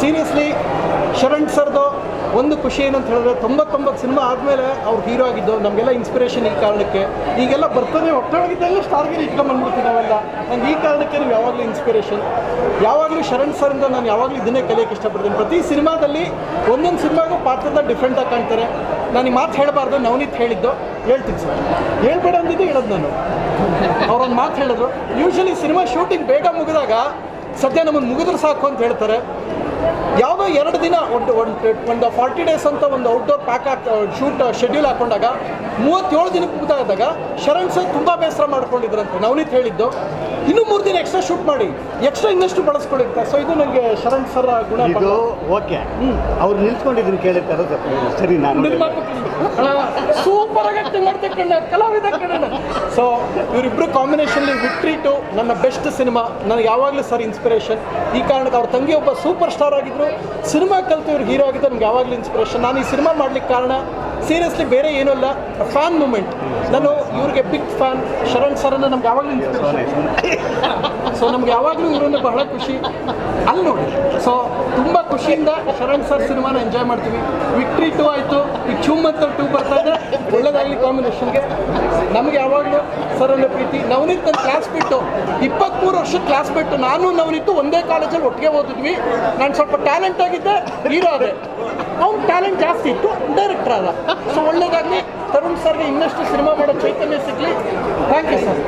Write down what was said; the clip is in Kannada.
ಸೀರಿಯಸ್ಲಿ ಶರಣ್ ಸರ್ದು ಒಂದು ಖುಷಿ ಏನಂತ ಹೇಳಿದ್ರೆ ತೊಂಬತ್ತೊಂಬತ್ತು ಸಿನಿಮಾ ಆದಮೇಲೆ ಅವ್ರು ಹೀರೋ ಆಗಿದ್ದು, ನಮಗೆಲ್ಲ ಇನ್ಸ್ಪಿರೇಷನ್ ಈ ಕಾರಣಕ್ಕೆ. ಈಗೆಲ್ಲ ಬರ್ತಾನೆ ಒಟ್ಟೊಳಗಿದ್ದೆಲ್ಲ ಇಟ್ಕೊಂಡ್ಬಂದ್ಬಿಡ್ತೀವಿ ನಾವೆಲ್ಲ ನಂಗೆ ಈ ಕಾರಣಕ್ಕೆ ನೀವು ಯಾವಾಗಲೂ ಇನ್ಸ್ಪಿರೇಷನ್ ಯಾವಾಗಲೂ ಶರಣ್ ಸರಿಂದ ನಾನು ಯಾವಾಗಲೂ ಇದನ್ನೇ ಕಲಿಯೋಕ್ಕೆ ಇಷ್ಟಪಡ್ತೀನಿ. ಪ್ರತಿ ಸಿನಿಮಾದಲ್ಲಿ ಒಂದೊಂದು ಸಿನಿಮಾಗೂ ಪಾತ್ರದ ಡಿಫ್ರೆಂಟಾಗಿ ಕಾಣ್ತಾರೆ. ನಾನು ಈ ಮಾತು ಹೇಳಬಾರ್ದು, ನವನೀತ್ ಹೇಳಿದ್ದು. ಹೇಳ್ತೀನಿ ಸರ್. ಹೇಳ್ಬೇಡ ಅಂದಿದ್ದು ಹೇಳೋದು ನಾನು. ಅವ್ರೊಂದು ಮಾತು ಹೇಳಿದ್ರು. ಯೂಶಲಿ ಸಿನಿಮಾ ಶೂಟಿಂಗ್ ಬೇಗ ಮುಗಿದಾಗ ಸದ್ಯ ನಮ್ಮನ್ನು ಮುಗಿದ್ರೆ ಸಾಕು ಅಂತ ಹೇಳ್ತಾರೆ. ಯಾವುದೋ ಎರಡು ದಿನ ಒಂದು ಒಂದು ಒಂದು ಫಾರ್ಟಿ ಡೇಸ್ ಅಂತ ಒಂದು ಔಟ್ಡೋರ್ ಪ್ಯಾಕ್ ಹಾಕ್ ಶೂಟ್ ಶೆಡ್ಯೂಲ್ ಹಾಕೊಂಡಾಗ ಮೂವತ್ತೇಳು ದಿನಕ್ಕೆ ಮುಗಿದಾದಾಗ ಶರಣ್ ಸರ್ ತುಂಬ ಬೇಸರ ಮಾಡ್ಕೊಂಡಿದ್ರಂತೆ. ನವನೀತ್ ಹೇಳಿದ್ದು ಇನ್ನೂ ಮೂರು ದಿನ ಎಕ್ಸ್ಟ್ರಾ ಶೂಟ್ ಮಾಡಿ ಎಕ್ಸ್ಟ್ರಾ ಇನ್ನಷ್ಟು ಬಳಸ್ಕೊಂಡಿರ್ತಾರೆ ಸೊ ಇದು ನನಗೆ ಶರಣ್ ಸರ್ ಗುಣ ಇದು ಓಕೆ ಅವ್ರು ನಿಲ್ಸ್ಕೊಂಡಿದ್ದೀನಿ ಕೇಳಿರ್ತಾರೆ ಸರಿ ನಾನು. ಸೂಪರ್ ಆಗಿ ಕಲಾವಿದ ಕಣ್ಣ ಸೊ ಇವರಿಬ್ಬರು ಕಾಂಬಿನೇಷನ್ಲಿ ವಿಕ್ಟ್ರಿ ಟು ನನ್ನ ಬೆಸ್ಟ್ ಸಿನಿಮಾ ನನಗೆ ಯಾವಾಗಲೂ ಸರ್ ಇನ್ಸ್ಪಿರೇಷನ್ ಈ ಕಾರಣಕ್ಕೆ ಅವ್ರ ತಂಗಿ ಒಬ್ಬ ಸೂಪರ್ ಸ್ಟಾರ್ ಆಗಿದ್ರು. ಸಿನಿಮಾ ಕಲಿತು ಇವ್ರು ಹೀರೋ ಆಗಿದ್ದು ನನಗೆ ಯಾವಾಗಲೂ ಇನ್ಸ್ಪಿರೇಷನ್ ನಾನು ಈ ಸಿನಿಮಾ ಮಾಡ್ಲಿಕ್ಕೆ ಕಾರಣ ಸೀರಿಯಸ್ಲಿ ಬೇರೆ ಏನೂ ಇಲ್ಲ ಫ್ಯಾನ್ ಮೂಮೆಂಟ್ ನಾನು ಇವ್ರಿಗೆ ಬಿಗ್ ಫ್ಯಾನ್ ಶರಣ್ ಸರನ್ನು ನಮ್ಗೆ ಯಾವಾಗಲೂ ಇನ್ಸ್ಪಿರೇಷನ್ ಸೊ ನಮ್ಗೆ ಯಾವಾಗಲೂ ಇವರನ್ನು ಬಹಳ ಖುಷಿ. ಅಲ್ಲಿ ನೋಡಿ. ಸೊ ಖುಷಿಯಿಂದ ಶರಣ್ ಸರ್ ಸಿನಿಮಾನ ಎಂಜಾಯ್ ಮಾಡ್ತೀವಿ. ವಿಕ್ಟ್ರಿ ಟೂ ಆಯಿತು. ಈ ಚುಮ್ ಟೂ ಬರ್ತಾ ಇದೆ. ಒಳ್ಳೇದಾಗಲಿ ಕಾಂಬಿನೇಷನ್ಗೆ ನಮಗೆ ಯಾವಾಗಲೂ ಸರ್ ಅನ್ನೋ ಪ್ರೀತಿ. ನವನೀತ್ ನನ್ನ ಕ್ಲಾಸ್ ಬಿಟ್ಟು ಇಪ್ಪತ್ತ್ಮೂರು ವರ್ಷ ಕ್ಲಾಸ್ ಬಿಟ್ಟು ನಾನು ನವನೀತು ಒಂದೇ ಕಾಲೇಜಲ್ಲಿ ಒಟ್ಟಿಗೆ ಓದಿದ್ವಿ. ನಾನು ಸ್ವಲ್ಪ ಟ್ಯಾಲೆಂಟ್ ಆಗಿದ್ದೆ. ಹೀರೋ ಅದೇ ಅವ್ನು ಟ್ಯಾಲೆಂಟ್ ಜಾಸ್ತಿ ಇತ್ತು. ಡೈರೆಕ್ಟರ್ ಅದ ಸೊ ಒಳ್ಳೇದಾಗಲಿ. ತರುಣ್ ಸರ್ಗೆ ಇನ್ನಷ್ಟು ಸಿನಿಮಾ ಮಾಡೋ ಚೈತನ್ಯ ಸಿಗಲಿ. Thank you sir